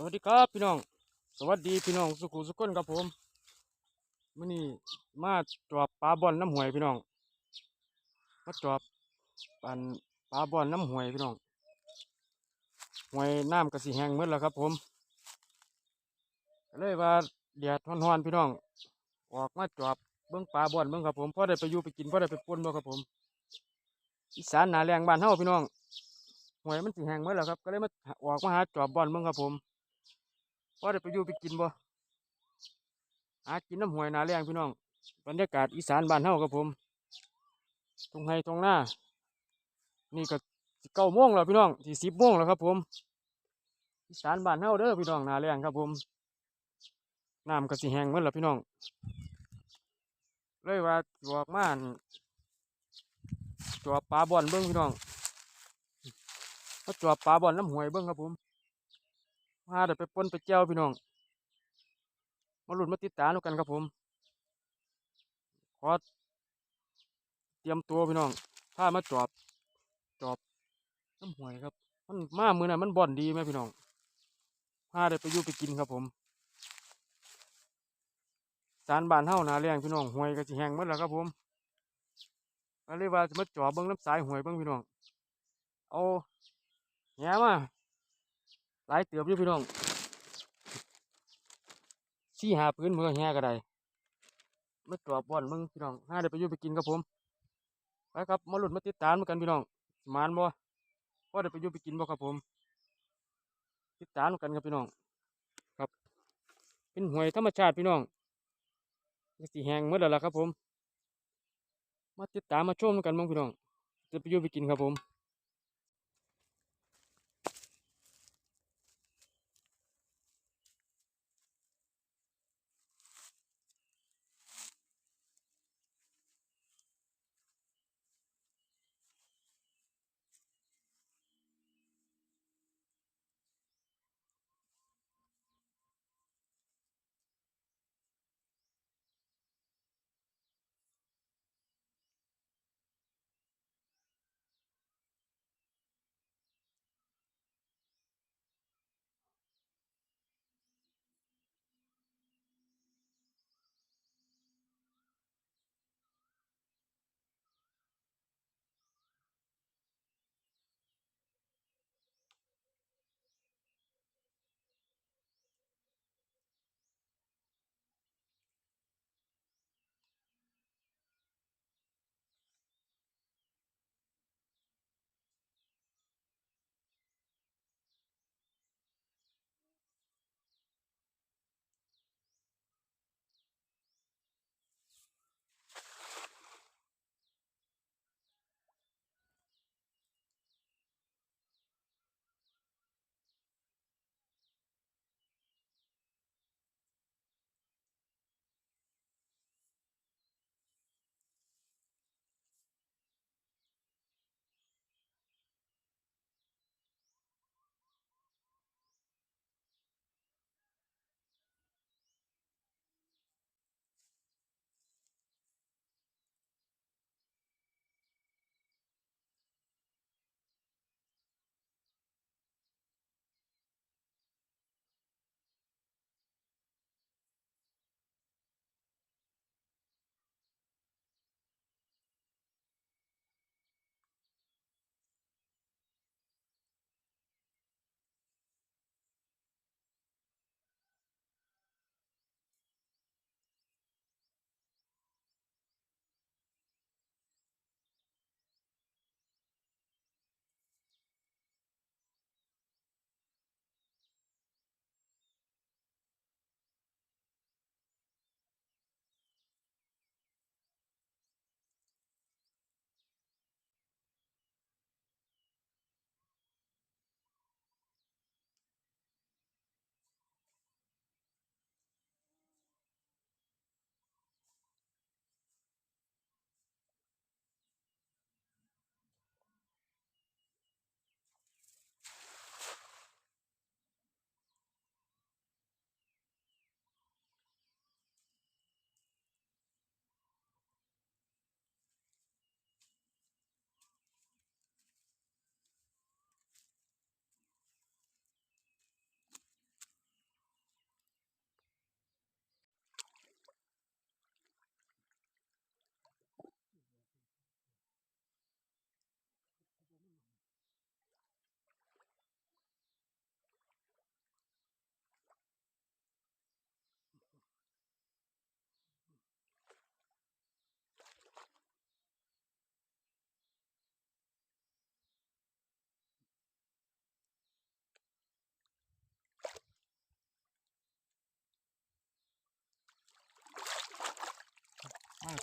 สวัสดีครับพี่น้อง สวัสดีพี่น้องสุขุสุขคนครับผมมื่อนี้มาจอบปลาบอลน้ำหวยพี่น้อง มาจอบปันปลาบอลน้ำหวยพี่น้องหวยน้ำกระสีแห้งหมืดแล้วครับผมก็เลยว่าแดดร้อนๆพี่น้อง ออกมาจอบเบิ้องปลาบอลเบิ้องครับผมพอได้ไปอยู่ไปกินพอได้ไปปนบ่ครับผมอีสานหนาแรงบ้านเฮาพี่น้องหวยมันสีแห้งหมืดแล้วครับ ก็เลยมาออกมาหาจอบบอลเบิ้องครับผม พอได้ไปอยู่ไปกินบ่หากินน้ำหวยนาแรงพี่น้อง บรรยากาศอีสานบ้านเฮาครับผมตรงไห้ตรงหน้า นี่ก็สิเก้าโมงแล้วพี่น้องสี่สิบโมงแล้วครับ ผมอีสานบ้านเฮาเด้อพี่น้องนาแรงครับผมน้ำก็สิแห้งหมดแล้วพี่น้อง เลยว่าจวกมาอั่นจวบปลาบอลเบิ้งพี่น้องมาจวบปลาบอลน้ำหวยเบิ้งครับผม พาเดี๋ยวไปปนไปเจ้าพี่น้อง มาหลุดมาติดตามกันครับผมขอเตรียมตัวพี่น้องพามาจอบจอบน้ำหวยครับ มันมามือน่ะมันบ่อนดีไหมพี่น้องพาเดี๋ยวไปยู่ไปกินครับผมสารบานเฮานาแรงพี่น้องหวยก็สิแห้งหมดแล้วครับผมก็เลยว่าจะมาจอบเบิ้งน้ำสายหวยเบิ้งพี่น้อง เอาแหมา หลายเติบอยู่พี่น้องสี่หาพื้นมือแห่ก็ได้มาจอบบอนมึงพี่น้องห้าเดี๋ยวไปยู่ไปกินครับผมไปครับมาหลุดมาติดตามกันพี่น้องสมานบ่พอเดี๋ยวไปยู่ไปกินบ่ครับผม ติดตามกันครับพี่น้อง ครับ เป็นหวยธรรมชาติพี่น้องสีแห้งหมดแล้วล่ะครับผม มาติดตามมาชมกันบ้างพี่น้อง จะไปยู่ไปกินครับผม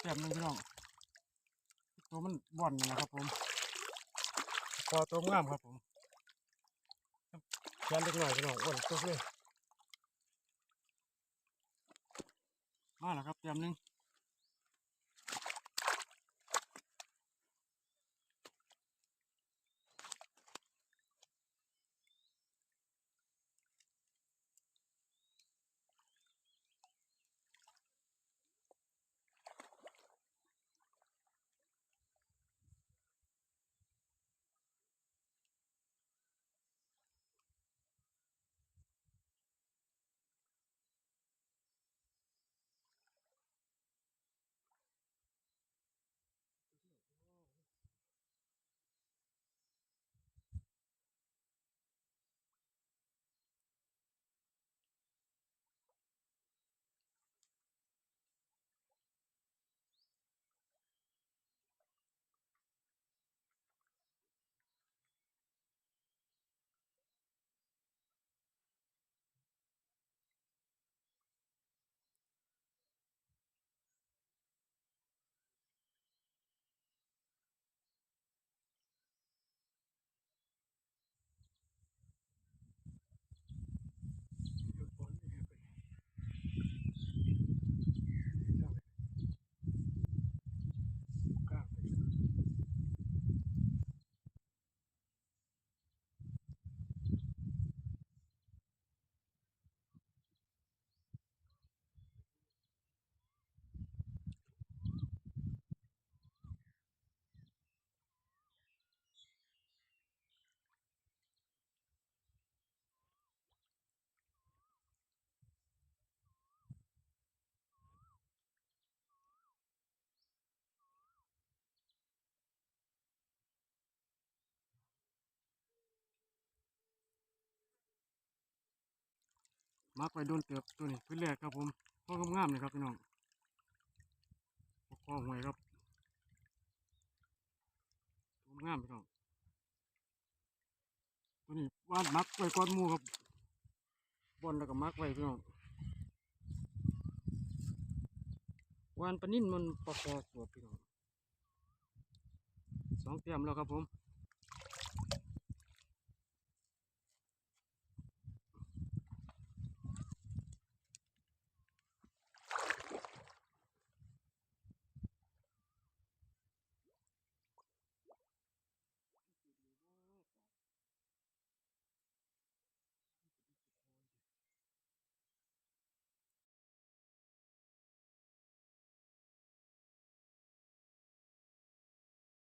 ต็มหนึงพี่น้องตัวมันบ่อนนั่นแหละครับผมพอตัวงามครับผมแขนเล็กหน่อยพี่น้องอ้วนตัวเลยมาแล้วครับเต็มหนึง มาร์กไว้โดนเติบตัวนี้พื้นแรกครับผมพ่องามเลยครับพี่น้องปกคอหวยครับตัวงามพี่น้องตัวนี้วานมักไว้ก้อนมูครับบอลแล้วก็มักไว้พี่น้องวานปนิ่นมันปลาคอสวบพี่น้องสองเตรียมแล้วครับผม